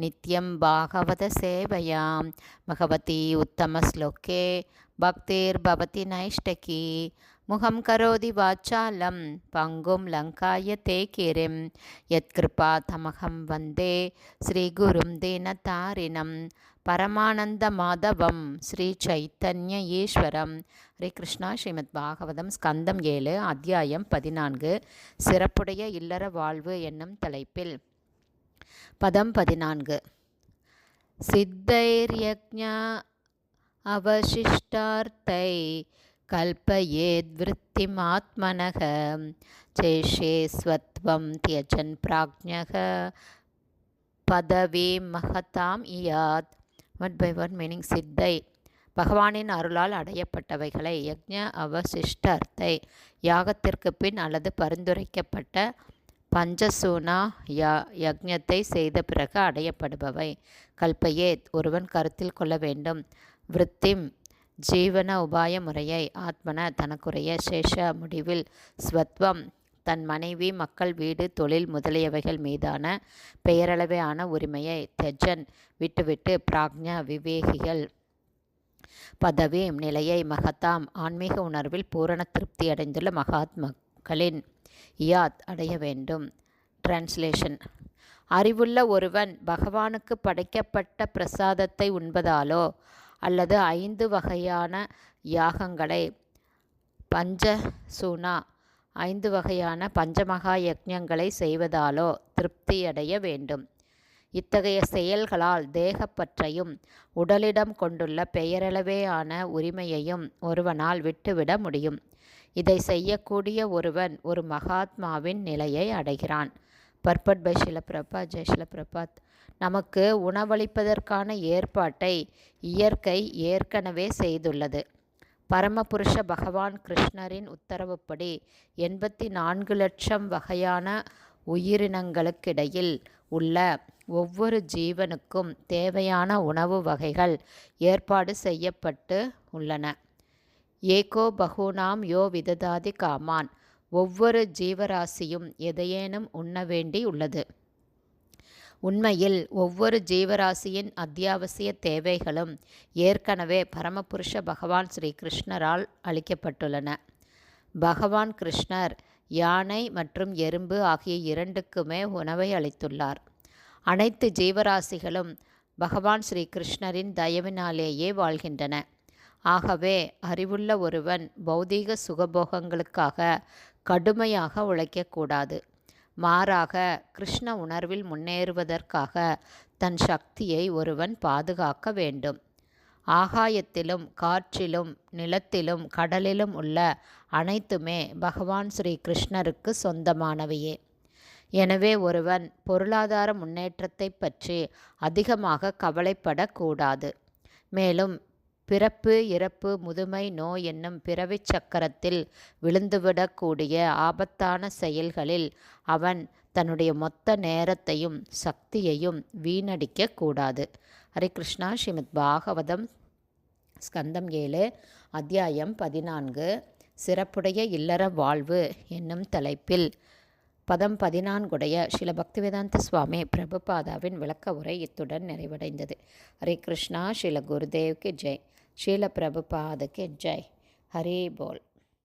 நித்யம் பாகவத சேவையாம். பகவதி உத்தமஸ்லோகே பக்திர்பவதி நைஷ்டகி. முகம் கரோதி வாச்சாலம். பங்கும் லங்காய தே கிரிம் யத்கிருபா தமகம் வந்தே. ஸ்ரீகுரும் தீனதாரிணம். பரமானந்த மாதவம். ஸ்ரீ சைத்தன்ய ஈஸ்வரம். ஹரே கிருஷ்ணா. ஸ்ரீமத் பாகவதம் ஸ்கந்தம் ஏழு அத்தியாயம் பதினான்கு. சிறப்புடைய இல்லற வாழ்வு என்னும் தலைப்பில் பதம் பதினான்கு. சித்தைர்யக்ஞா அவசிஷ்டார்த்தை கல்பயேத்விருத்திமாத்மனக சேஷேஸ்வத்வம் தியஜன் பிராக்ஞக பதவி மகதாம் இயாத். ஒன் பை ஒன் மீனிங் சித்தை. பகவானின் அருளால் அடையப்பட்டவைகளை. யக்ஞ அவசிஷ்டார்த்தை. யாகத்திற்கு பின் அல்லது பரிந்துரைக்கப்பட்ட பஞ்சசூனா யா யக்ஞத்தை செய்த பிறகு அடையப்படுபவை. கல்பயேத் ஒருவன் கருத்தில் கொள்ள வேண்டும். விருத்திம் ஜீவன உபாய முறையை ஆத்மன தனக்குரிய சேஷ முடிவில் ஸ்வத்வம். தன் மனைவி மக்கள் வீடு தொழில் முதலியவைகள் மீதான பெயரளவையான உரிமையை தெஜன் விட்டுவிட்டு பிராக்ஞா விவேகிகள் பதவி நிலையை மகத்தாம் ஆன்மீக உணர்வில் பூரண திருப்தி அடைந்துள்ள மகாத்மக்களின் யாத் அடைய வேண்டும். டிரான்ஸ்லேஷன் அறிவுள்ள ஒருவன் பகவானுக்கு படைக்கப்பட்ட பிரசாதத்தை உண்பதாலோ அல்லது ஐந்து வகையான யாகங்களை பஞ்ச சூனா ஐந்து வகையான பஞ்சமகா யக்ஞங்களை செய்வதாலோ திருப்தியடைய வேண்டும். இத்தகைய செயல்களால் தேகப்பற்றையும் உடலிடம் கொண்டுள்ள பெயரளவேயான உரிமையையும் ஒருவனால் விட்டுவிட முடியும். இதை செய்யக்கூடிய ஒருவன் ஒரு மகாத்மாவின் நிலையை அடைகிறான். பர்பட் பை ஷிலபிரபாத் ஜெய் ஷிலபிரபாத். நமக்கு உணவளிப்பதற்கான ஏற்பாட்டை இயற்கை ஏற்கனவே செய்துள்ளது. பரமபுருஷ பகவான் கிருஷ்ணரின் உத்தரவுப்படி எண்பத்தி நான்கு லட்சம் வகையான உயிரினங்களுக்கிடையில் உள்ள ஒவ்வொரு ஜீவனுக்கும் தேவையான உணவு வகைகள் ஏற்பாடு செய்யப்பட்டு உள்ளன. ஏகோ பகுனாம் யோ விததாதி காமான். ஒவ்வொரு ஜீவராசியும் எதையேனும் உண்ண வேண்டி உள்ளது. உண்மையில் ஒவ்வொரு ஜீவராசியின் அத்தியாவசிய தேவைகளும் ஏற்கனவே பரமபுருஷ பகவான் ஸ்ரீ கிருஷ்ணரால் அளிக்கப்பட்டுள்ளன. பகவான் கிருஷ்ணர் யானை மற்றும் எறும்பு ஆகிய இரண்டுக்குமே உணவை அளித்துள்ளார். அனைத்து ஜீவராசிகளும் பகவான் ஸ்ரீ கிருஷ்ணரின் தயவினாலேயே வாழ்கின்றன. ஆகவே அறிவுள்ள ஒருவன் பௌதீக சுகபோகங்களுக்காக கடுமையாக உழைக்கக்கூடாது மாறாக கிருஷ்ண உணர்வில் முன்னேறுவதற்காக தன் சக்தியை ஒருவன் பாதுகாக்க வேண்டும். ஆகாயத்திலும் காற்றிலும் நிலத்திலும் கடலிலும் உள்ள அனைத்துமே பகவான் ஸ்ரீ கிருஷ்ணருக்கு சொந்தமானவையே. எனவே ஒருவன் பொருளாதார முன்னேற்றத்தை பற்றி அதிகமாக கவலைப்படக்கூடாது மேலும் பிறப்பு இறப்பு முதுமை நோய் என்னும் பிறவிச் சக்கரத்தில் விழுந்துவிடக்கூடிய ஆபத்தான செயல்களில் அவன் தன்னுடைய மொத்த நேரத்தையும் சக்தியையும் வீணடிக்க கூடாது. ஹரே கிருஷ்ணா. ஸ்ரீமத் பாகவதம் ஸ்கந்தம் ஏழு அத்தியாயம் பதினான்கு சிறப்புடைய இல்லற வாழ்வு என்னும் தலைப்பில் பதம் பதினான்குடைய ஸ்ரீல பக்திவேதாந்த சுவாமி பிரபுபாதாவின் விளக்க உரை இத்துடன் நிறைவடைந்தது. ஹரே கிருஷ்ணா ஸ்ரீல குருதேவ்க்கு ஜெய். ஸ்ரீல பிரபுபாதுக்கு ஜெய். ஹரே போல்.